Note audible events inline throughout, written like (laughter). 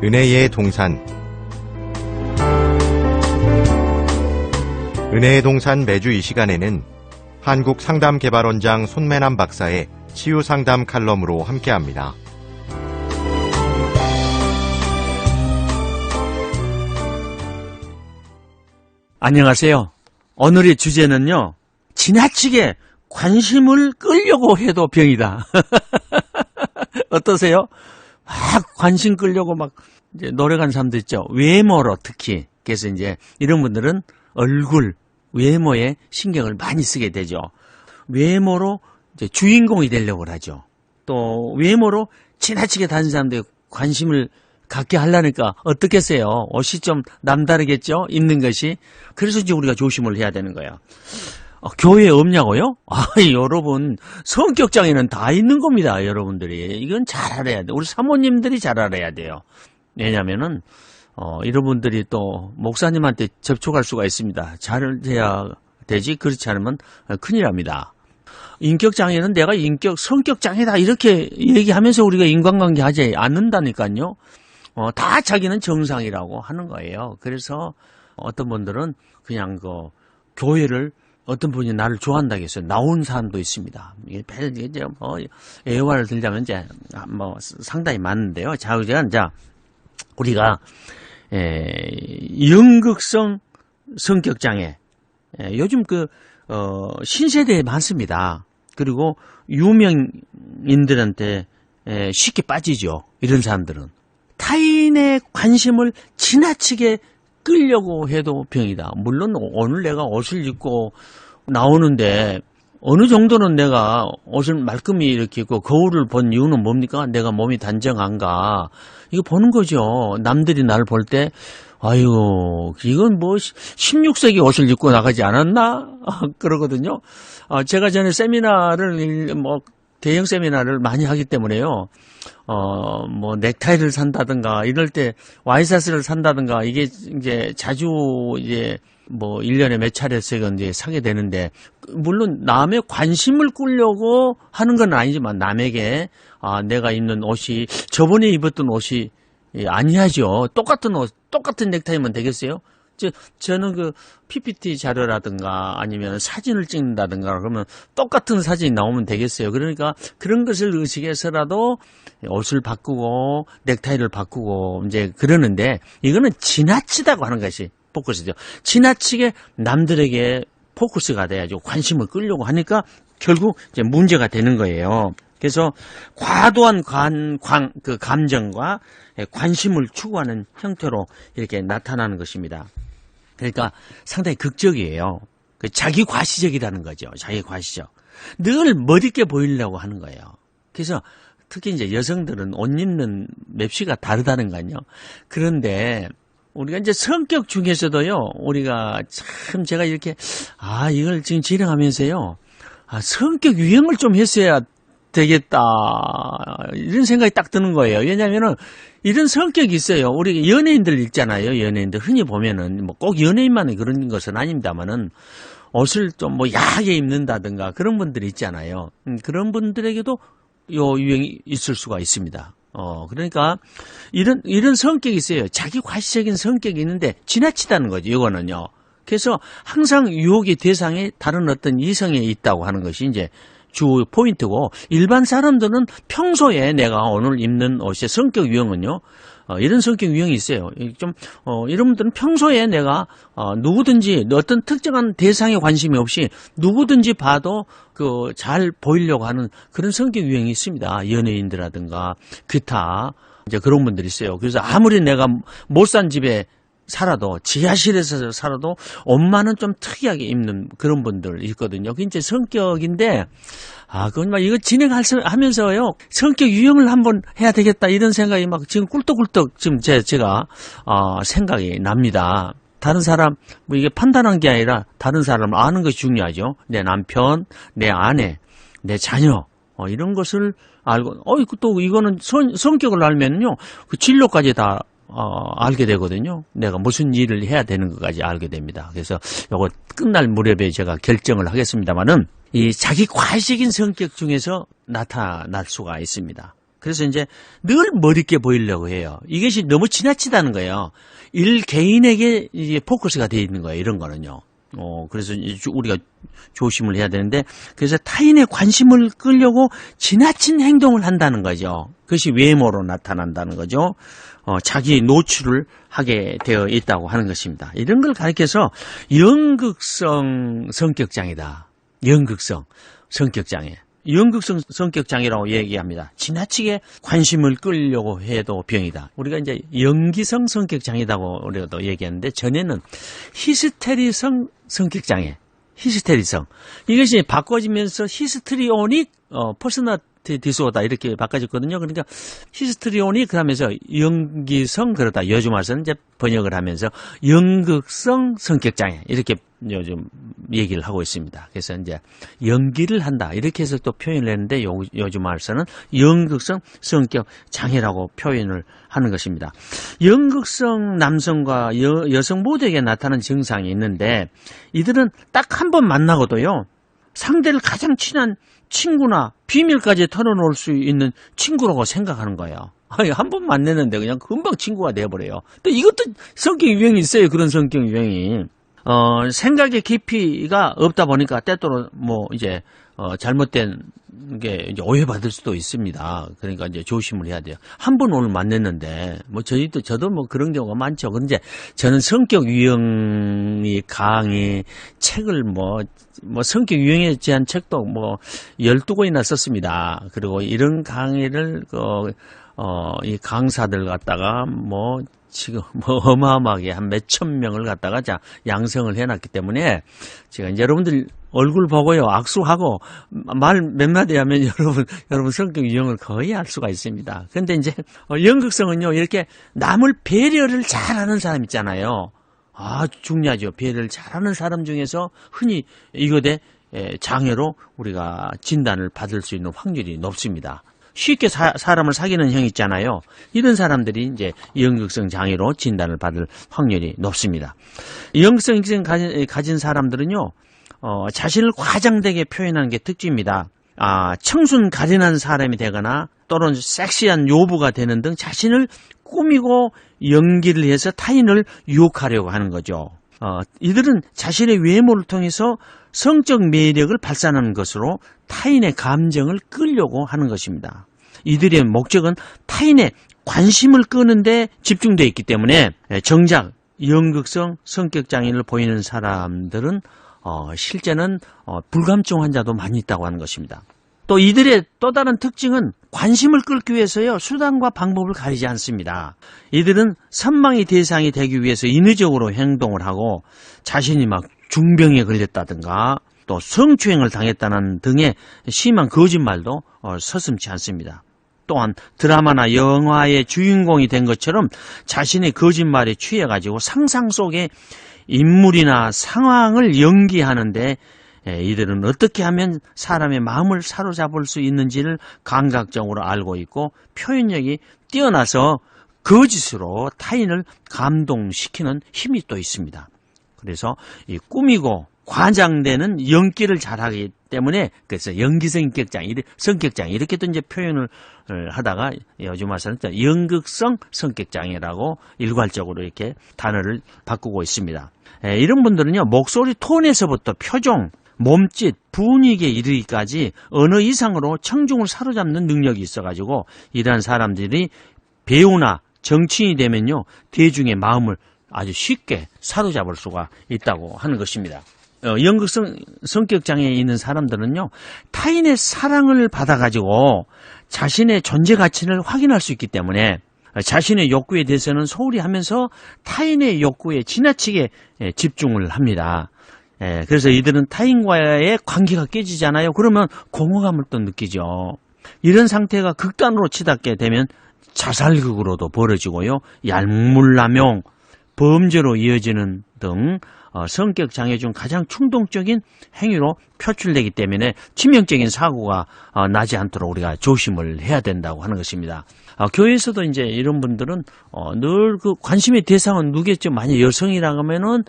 은혜의 동산 은혜의 동산 매주 이 시간에는 한국 상담개발원장 손매남 박사의 치유 상담 칼럼으로 함께합니다. 안녕하세요. 오늘의 주제는요, 지나치게 관심을 끌려고 해도 병이다. (laughs) 어떠세요? 막 관심 끌려고 막 이제 노력하는 사람도 있죠. 외모로 특히. 그래서 이제 이런 분들은 얼굴, 외모에 신경을 많이 쓰게 되죠. 외모로 이제 주인공이 되려고 하죠. 또 외모로 지나치게 다른 사람들이 관심을 갖게 하려니까 어떻겠어요? 옷이 좀 남다르겠죠? 입는 것이. 그래서 이제 우리가 조심을 해야 되는 거예요. 어, 교회에 없냐고요? (laughs) 아, 여러분, 성격 장애는 다 있는 겁니다, 여러분들이. 이건 잘 알아야 돼. 우리 사모님들이 잘 알아야 돼요. 왜냐면은, 어, 이런 분들이 또, 목사님한테 접촉할 수가 있습니다. 잘 돼야 되지, 그렇지 않으면 큰일 납니다. 인격 장애는 내가 인격, 성격 장애다, 이렇게 얘기하면서 우리가 인간관계 하지 않는다니까요. 어, 다 자기는 정상이라고 하는 거예요. 그래서 어떤 분들은 그냥 그 교회를 어떤 분이 나를 좋아한다고 해서 나온 사람도 있습니다. 이게 별, 이제 뭐, 애화를 들자면 이제 뭐 상당히 많은데요. 자, 이제 자, 우리가, 에, 연극성 성격 장애. 에, 요즘 그, 어, 신세대에 많습니다. 그리고 유명인들한테 에, 쉽게 빠지죠. 이런 사람들은. 타인의 관심을 지나치게 끌려고 해도 병이다. 물론 오늘 내가 옷을 입고 나오는데 어느 정도는 내가 옷을 말끔히 이렇게 입고 거울을 본 이유는 뭡니까? 내가 몸이 단정한가? 이거 보는 거죠. 남들이 나를 볼 때, 아유, 이건 뭐 16세기 옷을 입고 나가지 않았나? (laughs) 그러거든요. 어, 제가 전에 세미나를 뭐 대형 세미나를 많이 하기 때문에요. 어, 뭐, 넥타이를 산다든가, 이럴 때 와이셔츠를 산다든가, 이게 이제 자주 이제 뭐, 1년에 몇 차례씩 이제 사게 되는데, 물론 남의 관심을 끌려고 하는 건 아니지만, 남에게, 아, 내가 입는 옷이, 저번에 입었던 옷이 아니하죠. 똑같은 옷, 똑같은 넥타이면 되겠어요? 저, 저는 그 PPT 자료라든가 아니면 사진을 찍는다든가 그러면 똑같은 사진이 나오면 되겠어요. 그러니까 그런 것을 의식해서라도 옷을 바꾸고 넥타이를 바꾸고 이제 그러는데 이거는 지나치다고 하는 것이 포커스죠. 지나치게 남들에게 포커스가 돼야죠. 관심을 끌려고 하니까 결국 이제 문제가 되는 거예요. 그래서 과도한 관, 관, 그 감정과 관심을 추구하는 형태로 이렇게 나타나는 것입니다. 그러니까 상당히 극적이에요. 그 자기 과시적이라는 거죠. 자기 과시적. 늘 멋있게 보이려고 하는 거예요. 그래서 특히 이제 여성들은 옷 입는 맵시가 다르다는 거요. 그런데 우리가 이제 성격 중에서도요, 우리가 참 제가 이렇게, 아, 이걸 지금 진행하면서요, 아, 성격 유형을 좀 했어야 되겠다. 이런 생각이 딱 드는 거예요. 왜냐면은 이런 성격이 있어요. 우리 연예인들 있잖아요. 연예인들 흔히 보면은 뭐 꼭 연예인만이 그런 것은 아닙니다만은 옷을 좀 뭐 야하게 입는다든가 그런 분들이 있잖아요. 음, 그런 분들에게도 요 유행이 있을 수가 있습니다. 어, 그러니까 이런 이런 성격이 있어요. 자기 과시적인 성격이 있는데 지나치다는 거죠. 이거는요. 그래서 항상 유혹의 대상에 다른 어떤 이성에 있다고 하는 것이 이제 주 포인트고 일반 사람들은 평소에 내가 오늘 입는 옷의 성격 유형은요. 어, 이런 성격 유형이 있어요. 좀 어, 이런 분들은 평소에 내가 어, 누구든지 어떤 특정한 대상에 관심이 없이 누구든지 봐도 그 잘 보이려고 하는 그런 성격 유형이 있습니다. 연예인들라든가 기타 이제 그런 분들이 있어요. 그래서 아무리 내가 못 산 집에 살아도 지하실에서 살아도 옷만은 좀 특이하게 입는 그런 분들 있거든요. 그게 이제 성격인데 아 그건 막 이거 진행하면서요 성격 유형을 한번 해야 되겠다 이런 생각이 막 지금 꿀떡꿀떡 지금 제 제가 어, 생각이 납니다. 다른 사람 뭐 이게 판단한 게 아니라 다른 사람을 아는 것이 중요하죠. 내 남편, 내 아내, 내 자녀 어, 이런 것을 알고 어또 이거는 성, 성격을 알면요 그 진로까지 다 어, 알게 되거든요. 내가 무슨 일을 해야 되는 것까지 알게 됩니다. 그래서 요거 끝날 무렵에 제가 결정을 하겠습니다만은 이 자기 과시적인 성격 중에서 나타날 수가 있습니다. 그래서 이제 늘 멋있게 보이려고 해요. 이것이 너무 지나치다는 거예요. 일 개인에게 포커스가 되어 있는 거예요. 이런 거는요. 어, 그래서 이제 우리가 조심을 해야 되는데, 그래서 타인의 관심을 끌려고 지나친 행동을 한다는 거죠. 그것이 외모로 나타난다는 거죠. 어, 자기 노출을 하게 되어 있다고 하는 것입니다. 이런 걸 가리켜서 연극성 성격장애다. 연극성 성격장애. 연극성 성격 장애라고 얘기합니다. 지나치게 관심을 끌려고 해도 병이다. 우리가 이제 연기성 성격 장애라고 우리가 또 얘기하는데 전에는 히스테리성 성격 장애. 히스테리성. 이것이 바꿔지면서 히스트리오닉 어, 퍼스 나티 디소다 이렇게 바꿔졌거든요. 그러니까 히스트리오닉 그러면서 연기성 그러다 요즘 와서는 이제 번역을 하면서 연극성 성격장애 이렇게 요즘 얘기를 하고 있습니다. 그래서 이제 연기를 한다 이렇게 해서 또 표현을 했는데 요, 요즘 와서는 연극성 성격 장애라고 표현을 하는 것입니다. 연극성 남성과 여, 여성 모두에게 나타나는 증상이 있는데 이들은 딱 한 번 만나고도요 상대를 가장 친한 친구나 비밀까지 털어놓을 수 있는 친구라고 생각하는 거예요. 아니, 한 번 만났는데 그냥 금방 친구가 돼버려요. 또 이것도 성격 유형이 있어요. 그런 성격 유형이. 어, 생각의 깊이가 없다 보니까 때때로 뭐 이제 어, 잘못된 게 이제 오해받을 수도 있습니다. 그러니까 이제 조심을 해야 돼요. 한 번 오늘 만났는데 뭐 저희도 저도 뭐 그런 경우가 많죠. 그런데 저는 성격 유형이 강의 책을 뭐, 뭐 성격 유형에 대한 책도 뭐 12권이나 썼습니다. 그리고 이런 강의를 그, 어, 이 강사들 갖다가 뭐 지금 (laughs) 뭐 어마어마하게 한 몇 천 명을 갖다가 자 양성을 해놨기 때문에 제가 이제 여러분들 얼굴 보고요 악수하고 말 몇 마디 하면 (laughs) 여러분 여러분 성격 유형을 거의 알 수가 있습니다. 근데 이제 어, 연극성은요 이렇게 남을 배려를 잘하는 사람 있잖아요. 아 중요하죠. 배려를 잘하는 사람 중에서 흔히 이거대 에, 장애로 우리가 진단을 받을 수 있는 확률이 높습니다. 쉽게 사, 람을 사귀는 형 있잖아요. 이런 사람들이 이제 연극성 장애로 진단을 받을 확률이 높습니다. 연극성 장애 가진, 가진 사람들은요, 어, 자신을 과장되게 표현하는 게 특징입니다. 아, 청순 가련한 사람이 되거나 또는 섹시한 요부가 되는 등 자신을 꾸미고 연기를 해서 타인을 유혹하려고 하는 거죠. 어, 이들은 자신의 외모를 통해서 성적 매력을 발산하는 것으로 타인의 감정을 끌려고 하는 것입니다. 이들의 목적은 타인의 관심을 끄는데 집중되어 있기 때문에 정작 연극성 성격 장애를 보이는 사람들은 어, 실제는 어, 불감증 환자도 많이 있다고 하는 것입니다. 또 이들의 또 다른 특징은 관심을 끌기 위해서요 수단과 방법을 가리지 않습니다. 이들은 선망의 대상이 되기 위해서 인위적으로 행동을 하고 자신이 막 중병에 걸렸다든가 또 성추행을 당했다는 등의 심한 거짓말도 어, 서슴지 않습니다. 또한 드라마나 영화의 주인공이 된 것처럼 자신의 거짓말에 취해가지고 상상 속에 인물이나 상황을 연기하는데 예, 이들은 어떻게 하면 사람의 마음을 사로잡을 수 있는지를 감각적으로 알고 있고 표현력이 뛰어나서 거짓으로 타인을 감동시키는 힘이 또 있습니다. 그래서 이 꾸미고 과장되는 연기를 잘하기 때문에 그래서 연기성 성격장, 성격장 이렇게도 이제 표현을 하다가 요즘 와서는 연극성 성격장애라고 일괄적으로 이렇게 단어를 바꾸고 있습니다. 이런 분들은요 목소리 톤에서부터 표정, 몸짓, 분위기에 이르기까지 어느 이상으로 청중을 사로잡는 능력이 있어가지고 이러한 사람들이 배우나 정치인이 되면요 대중의 마음을 아주 쉽게 사로잡을 수가 있다고 하는 것입니다. 어, 연극 성 성격 장애에 있는 사람들은요 타인의 사랑을 받아가지고 자신의 존재 가치를 확인할 수 있기 때문에 자신의 욕구에 대해서는 소홀히 하면서 타인의 욕구에 지나치게 예, 집중을 합니다. 예, 그래서 이들은 타인과의 관계가 깨지잖아요. 그러면 공허감을 또 느끼죠. 이런 상태가 극단으로 치닫게 되면 자살극으로도 벌어지고요. 얄물남용, 범죄로 이어지는 등 어, 성격 장애 중 가장 충동적인 행위로 표출되기 때문에 치명적인 사고가 어, 나지 않도록 우리가 조심을 해야 된다고 하는 것입니다. 어, 교회에서도 이제 이런 분들은 늘그 관심의 대상은 누겠죠. 만약 여성이라 하면은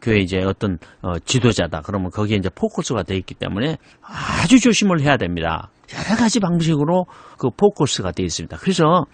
교회 이제 어떤 지도자다. 그러면 거기에 이제 포커스가 돼 있기 때문에 아주 조심을 해야 됩니다. 여러 가지 방식으로 그 포커스가 되어 있습니다. 그래서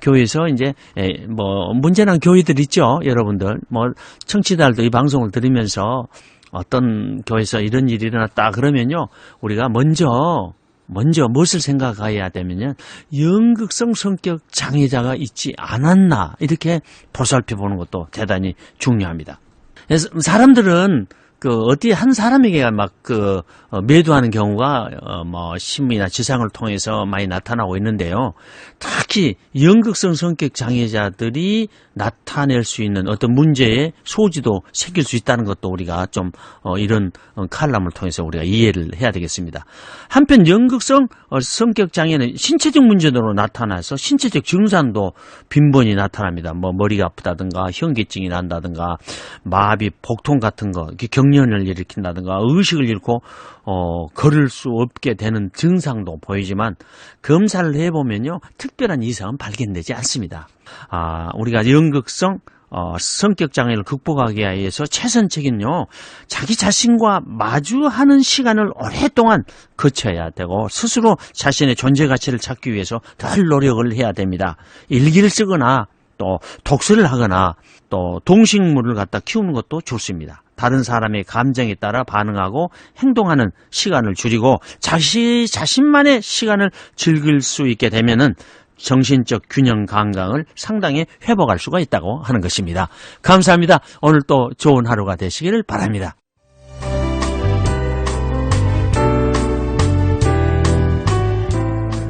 교회에서 이제 에, 뭐 문제난 교회들 있죠, 여러분들. 뭐 청취자들도 이 방송을 들으면서 어떤 교회에서 이런 일이 일어났다 그러면요, 우리가 먼저 먼저 무엇을 생각해야 되면요, 연극성 성격 장애자가 있지 않았나 이렇게 보살펴보는 것도 대단히 중요합니다. 그래서 사람들은 그 어디 한 사람에게 막그 매도하는 경우가 어뭐 신문이나 지상을 통해서 많이 나타나고 있는데요. 특히 연극성 성격 장애자들이 나타낼 수 있는 어떤 문제의 소지도 새길 수 있다는 것도 우리가 좀 어, 이런 어, 칼럼을 통해서 우리가 이해를 해야 되겠습니다. 한편 연극성 어, 성격 장애는 신체적 문제로 나타나서 신체적 증상도 빈번히 나타납니다. 뭐 머리가 아프다든가 현기증이 난다든가 마비, 복통 같은 거, 이렇게 경련을 일으킨다든가 의식을 잃고 어, 걸을 수 없게 되는 증상도 보이지만 검사를 해보면요 특별한 이상은 발견되지 않습니다. 아, 우리가 연극성 어, 성격 장애를 극복하기 위해서 최선책은요, 자기 자신과 마주하는 시간을 오랫동안 거쳐야 되고, 스스로 자신의 존재 가치를 찾기 위해서 덜 노력을 해야 됩니다. 일기를 쓰거나, 또 독서를 하거나, 또 동식물을 갖다 키우는 것도 좋습니다. 다른 사람의 감정에 따라 반응하고 행동하는 시간을 줄이고, 자시, 자신만의 시간을 즐길 수 있게 되면은, 정신적 균형 감각을 상당히 회복할 수가 있다고 하는 것입니다. 감사합니다. 오늘 또 좋은 하루가 되시기를 바랍니다.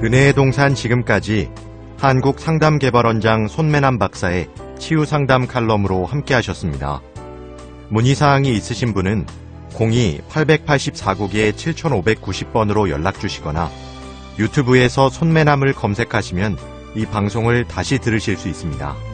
은혜의 동산 지금까지 한국 상담개발원장 손매남 박사의 치유상담 칼럼으로 함께 하셨습니다. 문의사항이 있으신 분은 02-884국에 7590번으로 연락 주시거나 유튜브에서 손매남을 검색하시면 이 방송을 다시 들으실 수 있습니다.